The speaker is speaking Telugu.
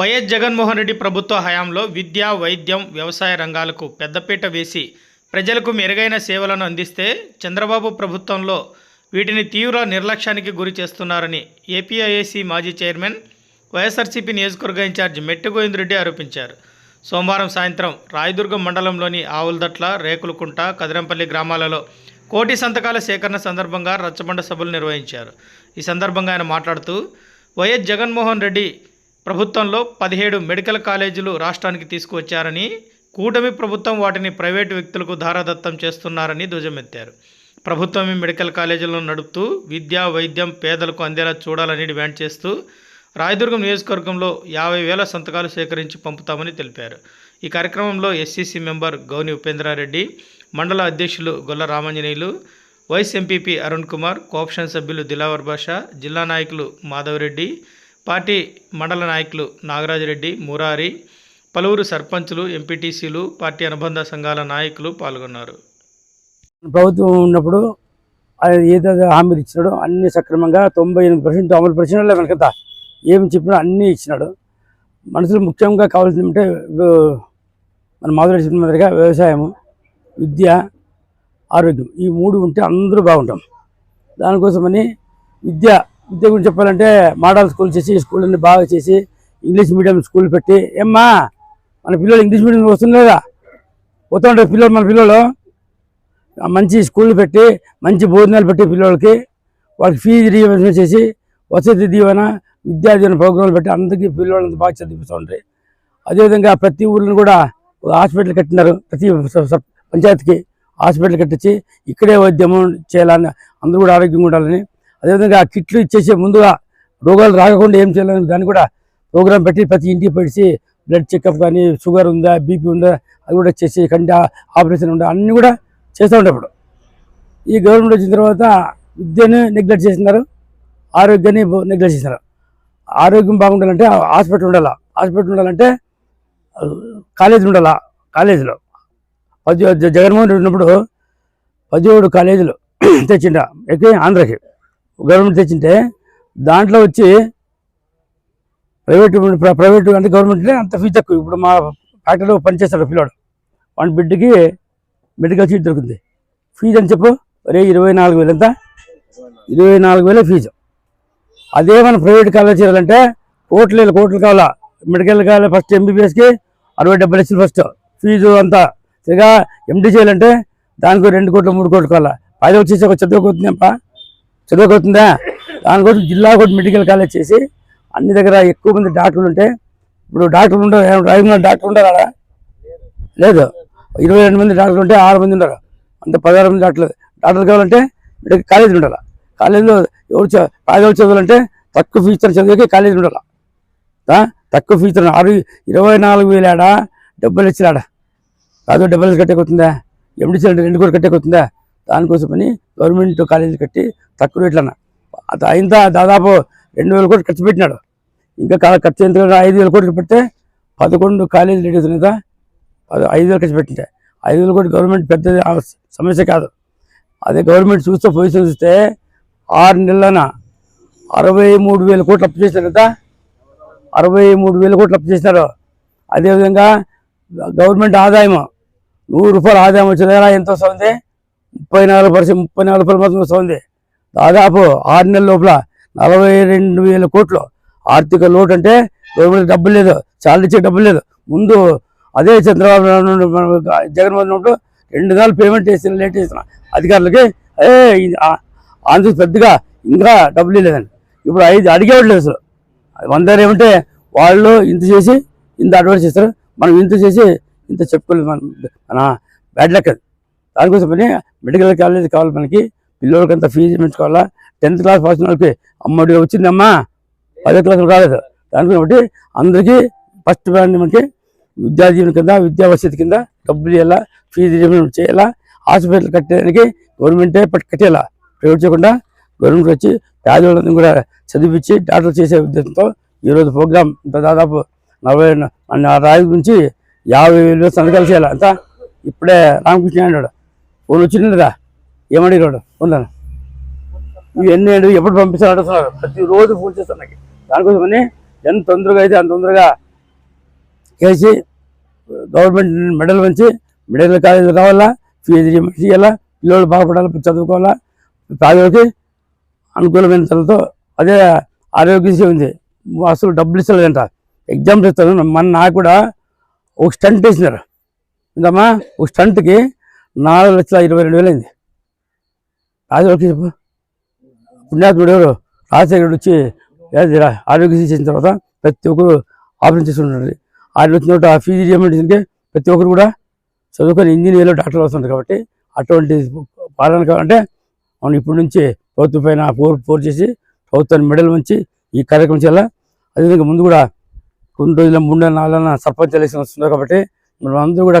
వైఎస్ జగన్మోహన్ రెడ్డి ప్రభుత్వ హయాంలో విద్య వైద్యం వ్యవసాయ రంగాలకు పెద్దపీట వేసి ప్రజలకు మెరుగైన సేవలను అందిస్తే చంద్రబాబు ప్రభుత్వంలో వీటిని తీవ్ర నిర్లక్ష్యానికి గురి చేస్తున్నారని ఏపీఐఏసీ మాజీ చైర్మన్ వైఎస్ఆర్సీపీ నియోజకవర్గ ఇన్ఛార్జ్ మెట్టుగోవిందరెడ్డి ఆరోపించారు. సోమవారం సాయంత్రం రాయదుర్గం మండలంలోని ఆవులదట్ల రేకులకుంట కదిరంపల్లి గ్రామాలలో కోటి సంతకాల సేకరణ సందర్భంగా రచ్చబండ సభలు నిర్వహించారు. ఈ సందర్భంగా ఆయన మాట్లాడుతూ వైఎస్ జగన్మోహన్ రెడ్డి ప్రభుత్వంలో పదిహేడు మెడికల్ కాలేజీలు రాష్ట్రానికి తీసుకువచ్చారని కూటమి ప్రభుత్వం వాటిని ప్రైవేటు వ్యక్తులకు ధారాదత్తం చేస్తున్నారని ధ్వజమెత్తారు. ప్రభుత్వమే మెడికల్ కాలేజీలను నడుపుతూ విద్యా వైద్యం పేదలకు అందేలా చూడాలని డిమాండ్ చేస్తూ రాయదుర్గం నియోజకవర్గంలో యాభై వేల సంతకాలు సేకరించి పంపుతామని తెలిపారు. ఈ కార్యక్రమంలో ఎస్సీసీ మెంబర్ గౌని ఉపేంద్రారెడ్డి మండల అధ్యక్షులు Golla Ramanjaneyulu vice MPP Arun Kumar co-option సభ్యులు దిలావర్ బాషా జిల్లా నాయకులు మాధవరెడ్డి పార్టీ మండల నాయకులు నాగరాజరెడ్డి మురారి పలువురు సర్పంచులు ఎంపీటీసీలు పార్టీ అనుబంధ సంఘాల నాయకులు పాల్గొన్నారు. ప్రభుత్వం ఉన్నప్పుడు ఏదైతే హామీలు ఇచ్చినాడో అన్ని సక్రమంగా తొంభై ఎనిమిది పర్సెంట్ అమలు పరిచిన వెనకత ఏమి చెప్పినా అన్నీ ఇచ్చినాడు. మనుషులు ముఖ్యంగా కావాల్సింది అంటే ఇప్పుడు మన మాధురి చెప్పిన మాదిరిగా వ్యవసాయము విద్య ఆరోగ్యం ఈ మూడు ఉంటే అందరూ బాగుంటాం. దానికోసమని విద్య విద్య గురించి చెప్పాలంటే మోడల్ స్కూల్ చేసి స్కూళ్ళని బాగా చేసి ఇంగ్లీష్ మీడియం స్కూల్ పెట్టి ఏమ్మా మన పిల్లలు ఇంగ్లీష్ మీడియం వస్తుండేదా పోతుంటారు పిల్లలు మన పిల్లలు. మంచి స్కూల్ పెట్టి మంచి భోజనాలు పెట్టి పిల్లలకి వాళ్ళకి ఫీజు రీఎంబర్స్మెంట్ చేసి వసతి దీవెన విద్యా దీవెన ప్రోగ్రాంలు పెట్టి అందరికీ పిల్లలంతా బాగా చదివిస్తూ ఉంటాయి అదేవిధంగా ప్రతి ఊళ్ళో కూడా ఒక హాస్పిటల్ కట్టినారు ప్రతి పంచాయతీకి హాస్పిటల్ కట్టించి ఇక్కడే వైద్యము చేయాలని అందరూ కూడా ఆరోగ్యంగా ఉండాలని అదేవిధంగా ఆ కిట్లు ఇచ్చేసి ముందుగా రోగాలు రాకుండా ఏం చేయాలని దాన్ని కూడా ప్రోగ్రాం పెట్టి ప్రతి ఇంటికి పెట్టి బ్లడ్ చెకప్ కానీ షుగర్ ఉందా బీపీ ఉందా అది కూడా చేసి కంటి ఆపరేషన్ ఉందా అన్నీ కూడా చేస్తూ ఉండేప్పుడు ఈ గవర్నమెంట్ వచ్చిన తర్వాత విద్యను నెగ్లెక్ట్ చేసినారు ఆరోగ్యాన్ని నెగ్లెక్ట్ చేసినారు. ఆరోగ్యం బాగుండాలంటే హాస్పిటల్ ఉండాలా? హాస్పిటల్ ఉండాలంటే కాలేజీలు ఉండాలా? కాలేజీలో. పది జగన్మోహన్ రెడ్డి ఉన్నప్పుడు పదిహేడు కాలేజీలు తెచ్చిండ? ఎక్కి ఆంధ్రకి. గవర్నమెంట్ తెచ్చింటే దాంట్లో వచ్చి ప్రైవేట్ ప్రైవేట్ అంటే గవర్నమెంట్లే అంత ఫీజు తక్కువ. ఇప్పుడు మా ఫ్యాక్టరీలో పనిచేస్తాడు పిల్లోడు. వాడి బిడ్డకి మెడికల్ సీట్ దొరుకుతుంది. ఫీజు అని చెప్పు? అరే ఇరవై నాలుగు వేలు ఎంత? ఇరవై నాలుగు వేలే ఫీజు. అదే మన ప్రైవేట్ కాలేజ్ చేయాలంటే కోట్లు వేల కోట్లు కావాలా? మెడికల్ కాలేజ్ ఫస్ట్ ఎంబీబీఎస్కి అరవై డెబ్బై లక్షలు ఫస్ట్. ఫీజు అంతా. సరిగా ఎండి చేయాలంటే దానికి రెండు కోట్లు మూడు కోట్లు కావాలా? పైన వచ్చేసి ఒక చదువుకోతుందప్ప చదువుకోతుందా దానికోసం జిల్లా కూడా మెడికల్ కాలేజ్ చేసి అన్ని దగ్గర ఎక్కువ మంది డాక్టర్లు ఉంటే ఇప్పుడు డాక్టర్లు ఉండరు డ్రైవింగ్ డాక్టర్ ఉండరు ఆడ? లేదు. ఇరవై రెండు మంది డాక్టర్లు ఉంటే ఆరు మంది ఉండరు. అంత పదహారు మంది డాక్టర్లు డాక్టర్లు కావాలంటే మెడికల్ కాలేజీలు ఉండాలి. కాలేజీలో ఎవరు చ- చదువులంటే చదవాలంటే తక్కువ ఫీజుతో చదివేకి కాలేజీలు ఉండాలి. తక్కువ ఫీజుతో ఆరు ఇరవై నాలుగు వేలు ఆడ డబ్బులు లక్షలు ఆడ. కాదు డబ్బులు లక్షలు కట్టేకొస్తుందా? ఎండి అంటే రెండు కూడా కట్టేకొస్తుందా? దానికోసమని గవర్నమెంట్ కాలేజీ కట్టి తక్కువ రేట్లన్న. అది అయిన దాదాపు రెండు వేల కోట్లు ఖర్చు పెట్టినాడు. ఇంకా కా- ఖర్చు ఎంత? ఐదు వేల కోట్లు పెడితే పదకొండు కాలేజీలు రెడీ అవుతున్నాయి కదా ఐదు వేలు ఖర్చు పెట్టింటే ఐదు వేలు కోట్లు గవర్నమెంట్ పెద్ద సమస్య కాదు. అదే గవర్నమెంట్ చూస్తే పొజిషన్ చూస్తే ఆరు నెలలన అరవై మూడు వేల కోట్లు అప్పు చేసినారు కదా? అరవై మూడు వేల కోట్లు అప్పు చేసినారు. అదేవిధంగా గవర్నమెంట్ ఆదాయం నూరు రూపాయల ఆదాయం వచ్చిన ఎంత వస్తుంది? ముప్పై నాలుగు పర్సెంట్ ముప్పై నాలుగు రూపాయల వస్తుంది. దాదాపు ఆరు నెలల లోపల నలభై రెండు వేల కోట్లు ఆర్థిక లోటు అంటే గవర్నమెంట్ డబ్బులు లేదు చాలా ఇచ్చే డబ్బులు లేదు. ముందు అదే చంద్రబాబు నాయుడు జగన్మోహన్ ఉంటూ రెండు నెలలు పేమెంట్ చేసిన లేట్ చేసిన అధికారులకి ఏ ఆంధ్ర పెద్దగా ఇంకా డబ్బులు లేదండి ఇప్పుడు ఐదు అడిగేవాళ్ళు అసలు. వంద ఏమంటే వాళ్ళు ఇంత చేసి ఇంత అడ్వాన్స్ చేస్తారు మనం ఇంత చేసి ఇంత చెప్పుకోలేదు మన మన బ్యాడ్ లెక్కది దానికోసమని మెడికల్ కాలేజ్ కావాలి మనకి. పిల్లలకి అంత ఫీజు పెంచుకోవాలా? టెన్త్ క్లాస్ పాస్ వాళ్ళకి అమ్మడి వచ్చిందమ్మా. పదో క్లాసులు కాలేదు. దానికోసం అందరికీ ఫస్ట్ మనకి విద్యా దీవెన కింద విద్యా వసతి కింద డబ్బులు ఇవ్వాలా? ఫీజు చేయాలా? హాస్పిటల్ కట్టడానికి గవర్నమెంటే పట్టు ప్రైవేట్ చేయకుండా గవర్నమెంట్ వచ్చి పేదవాళ్ళని కూడా చదివించి డాక్టర్ చేసే ఉద్దేశంతో ఈరోజు ప్రోగ్రామ్ ఇంత దాదాపు నలభై నా నుంచి యాభై వేలు సంతకాలు చేయాలి? అంతా ఇప్పుడే రామకృష్ణ అన్నాడు. ఫోన్ వచ్చిందిరా రోడ్డు? ఉందా ఇవన్నీ ఎప్పుడు పంపిస్తారు అడుగుతున్నారు ప్రతిరోజు ఫోన్ చేస్తాను నాకు. దానికోసమని ఎంత తొందరగా అయితే అంత తొందరగా చేసి గవర్నమెంట్ మెడల్ పెంచి మెడల్ కాలేజీలు కావాలా ఫీజు రీయింబర్స్ చేయాలా పిల్లలు బాగుపడాలి చదువుకోవాలా పేదలకి అనుకూలమైన తనతో అదే ఆరోగ్యశ్రీ ఉంది. అసలు డబ్బులు ఇస్తలేదంట. ఎగ్జామ్స్ ఇస్తాను మన నాకు కూడా ఒక స్టంట్ వేసినారు. ఇందమ్మా ఒక స్టంట్కి నాలుగు లక్షల ఇరవై రెండు వేలైంది. అయింది చెప్పు పుణ్యాత్ముడు ఎవరు? రాజశేఖరుడు వచ్చి ఆరోగ్య ఆరోగ్యశ్రీ చేసిన తర్వాత ప్రతి ఒక్కరు ఆపరేషన్ చేస్తుంటారు ఆయన వచ్చిన చోట ఫీజు చేయమంటే ప్రతి ఒక్కరు కూడా చదువుకొని ఇంజనీర్లు డాక్టర్లు వస్తుంటారు కాబట్టి అటువంటి పాలన కావాలంటే మనం ఇప్పటి నుంచి ప్రభుత్వం పైన పోర్ పోర్ చేసి ప్రభుత్వాన్ని మెడల్ ఉంచి ఈ కార్యక్రమం చేయాలి? అదేవిధంగా ముందు కూడా కొన్ని రోజుల మూడు నాలుగు సర్పంచ్ ఎలక్షన్ వస్తుంది కాబట్టి మనం అందరూ కూడా